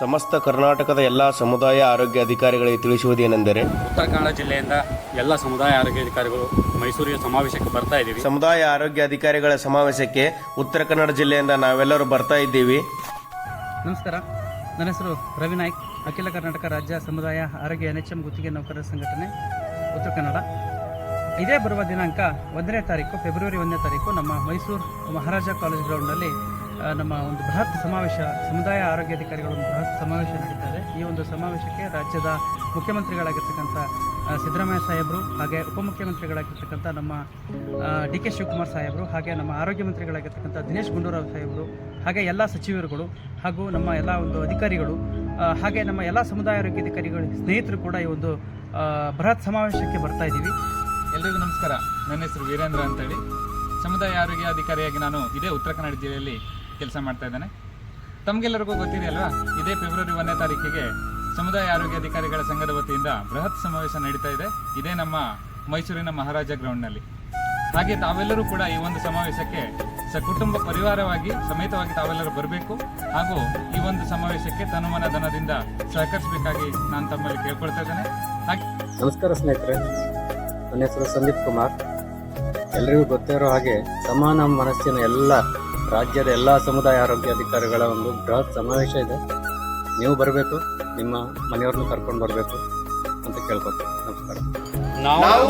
ಸಮಸ್ತ ಕರ್ನಾಟಕದ ಎಲ್ಲ ಸಮುದಾಯ ಆರೋಗ್ಯ ಅಧಿಕಾರಿಗಳಿಗೆ ತಿಳಿಸುವುದೇನೆಂದರೆ ಉತ್ತರ ಕನ್ನಡ ಜಿಲ್ಲೆಯಿಂದ ಎಲ್ಲ ಸಮುದಾಯ ಆರೋಗ್ಯ ಅಧಿಕಾರಿಗಳು ಮೈಸೂರಿಗೆ ಸಮಾವೇಶಕ್ಕೆ ಬರ್ತಾ ಇದ್ದೀವಿ. ಸಮುದಾಯ ಆರೋಗ್ಯ ಅಧಿಕಾರಿಗಳ ಸಮಾವೇಶಕ್ಕೆ ಉತ್ತರ ಕನ್ನಡ ಜಿಲ್ಲೆಯಿಂದ ನಾವೆಲ್ಲರೂ ಬರ್ತಾ ಇದ್ದೀವಿ. ನಮಸ್ಕಾರ. ನನ್ನ ಹೆಸರು ರವಿ ನಾಯ್ಕ್. ಅಖಿಲ ಕರ್ನಾಟಕ ರಾಜ್ಯ ಸಮುದಾಯ ಆರೋಗ್ಯ ಎನ್ ಎಚ್ ಎಂ ಗುತ್ತಿಗೆ ನೌಕರರ ಸಂಘಟನೆ ಉತ್ತರ ಕನ್ನಡ. ಇದೇ ಬರುವ ದಿನಾಂಕ ಒಂದನೇ ತಾರೀಕು ಫೆಬ್ರವರಿ ಒಂದನೇ ತಾರೀಕು ನಮ್ಮ ಮೈಸೂರು ಮಹಾರಾಜ ಕಾಲೇಜ್ ಗ್ರೌಂಡ್ನಲ್ಲಿ ನಮ್ಮ ಒಂದು ಬೃಹತ್ ಸಮಾವೇಶ, ಸಮುದಾಯ ಆರೋಗ್ಯಾಧಿಕಾರಿಗಳ ಒಂದು ಬೃಹತ್ ಸಮಾವೇಶ ನಡೀತಾ ಈ ಒಂದು ಸಮಾವೇಶಕ್ಕೆ ರಾಜ್ಯದ ಮುಖ್ಯಮಂತ್ರಿಗಳಾಗಿರ್ತಕ್ಕಂಥ ಸಿದ್ದರಾಮಯ್ಯ ಸಾಹೇಬರು ಹಾಗೆ ಉಪಮುಖ್ಯಮಂತ್ರಿಗಳಾಗಿರ್ತಕ್ಕಂಥ ನಮ್ಮ ಡಿ ಕೆ ಶಿವಕುಮಾರ್ ಸಾಹೇಬರು ಹಾಗೆ ನಮ್ಮ ಆರೋಗ್ಯ ಮಂತ್ರಿಗಳಾಗಿರ್ತಕ್ಕಂಥ ದಿನೇಶ್ ಗುಂಡೂರಾವ್ ಸಾಹೇಬರು ಹಾಗೆ ಎಲ್ಲ ಸಚಿವರುಗಳು ಹಾಗೂ ನಮ್ಮ ಎಲ್ಲ ಒಂದು ಅಧಿಕಾರಿಗಳು ಹಾಗೆ ನಮ್ಮ ಎಲ್ಲ ಸಮುದಾಯ ಆರೋಗ್ಯ ಅಧಿಕಾರಿಗಳು, ಸ್ನೇಹಿತರು ಕೂಡ ಈ ಒಂದು ಬೃಹತ್ ಸಮಾವೇಶಕ್ಕೆ ಬರ್ತಾ ಇದ್ದೀವಿ. ಎಲ್ರಿಗೂ ನಮಸ್ಕಾರ. ನನ್ನ ಹೆಸರು ವೀರೇಂದ್ರ ಅಂತೇಳಿ. ಸಮುದಾಯ ಆರೋಗ್ಯ ಅಧಿಕಾರಿಯಾಗಿ ನಾನು ಇದೇ ಉತ್ತರ ಕನ್ನಡ ಜಿಲ್ಲೆಯಲ್ಲಿ ಕೆಲಸ ಮಾಡ್ತಾ ಇದ್ದಾನೆ. ತಮಗೆಲ್ಲರಿಗೂ ಗೊತ್ತಿದೆ ಅಲ್ವಾ ಇದೇ ಫೆಬ್ರವರಿ ಒಂದನೇ ತಾರೀಕಿಗೆ ಸಮುದಾಯ ಆರೋಗ್ಯ ಅಧಿಕಾರಿಗಳ ಸಂಘದ ವತಿಯಿಂದ ಬೃಹತ್ ಸಮಾವೇಶ ನಡೀತಾ ಇದೆ. ಇದೇ ನಮ್ಮ ಮೈಸೂರಿನ ಮಹಾರಾಜ ಗ್ರೌಂಡ್ನಲ್ಲಿ. ಹಾಗೆ ತಾವೆಲ್ಲರೂ ಕೂಡ ಈ ಒಂದು ಸಮಾವೇಶಕ್ಕೆ ಸ ಕುಟುಂಬ ಪರಿವಾರವಾಗಿ ಸಮೇತವಾಗಿ ತಾವೆಲ್ಲರೂ ಬರಬೇಕು. ಹಾಗೂ ಈ ಒಂದು ಸಮಾವೇಶಕ್ಕೆ ತನುಮನ ಧನದಿಂದ ಸಹಕರಿಸಬೇಕಾಗಿ ನಾನು ತಮ್ಮಲ್ಲಿ ಕೇಳ್ಕೊಳ್ತಾ ಇದ್ದೇನೆ. ಹಾಗೆ ನಮಸ್ಕಾರ ಸ್ನೇಹಿತರೆ. ನನ್ನ ಹೆಸರು ಸಂದೀಪ್ ಕುಮಾರ್. ಎಲ್ರಿಗೂ ಗೊತ್ತಿರೋ ಹಾಗೆ ಸಮಾನ ಮನಸ್ಸಿನ ಎಲ್ಲ ರಾಜ್ಯದ ಎಲ್ಲ ಸಮುದಾಯ ಆರೋಗ್ಯ ಅಧಿಕಾರಿಗಳ ಒಂದು ಬೃಹತ್ ಸಮಾವೇಶ ಇದೆ. ನೀವು ಬರಬೇಕು, ನಿಮ್ಮ ಮನೆಯವ್ರನ್ನ ಕರ್ಕೊಂಡು ಬರಬೇಕು ಅಂತ ಕೇಳ್ಕೊತೀನಿ ನಮಸ್ಕಾರ. ನಾವು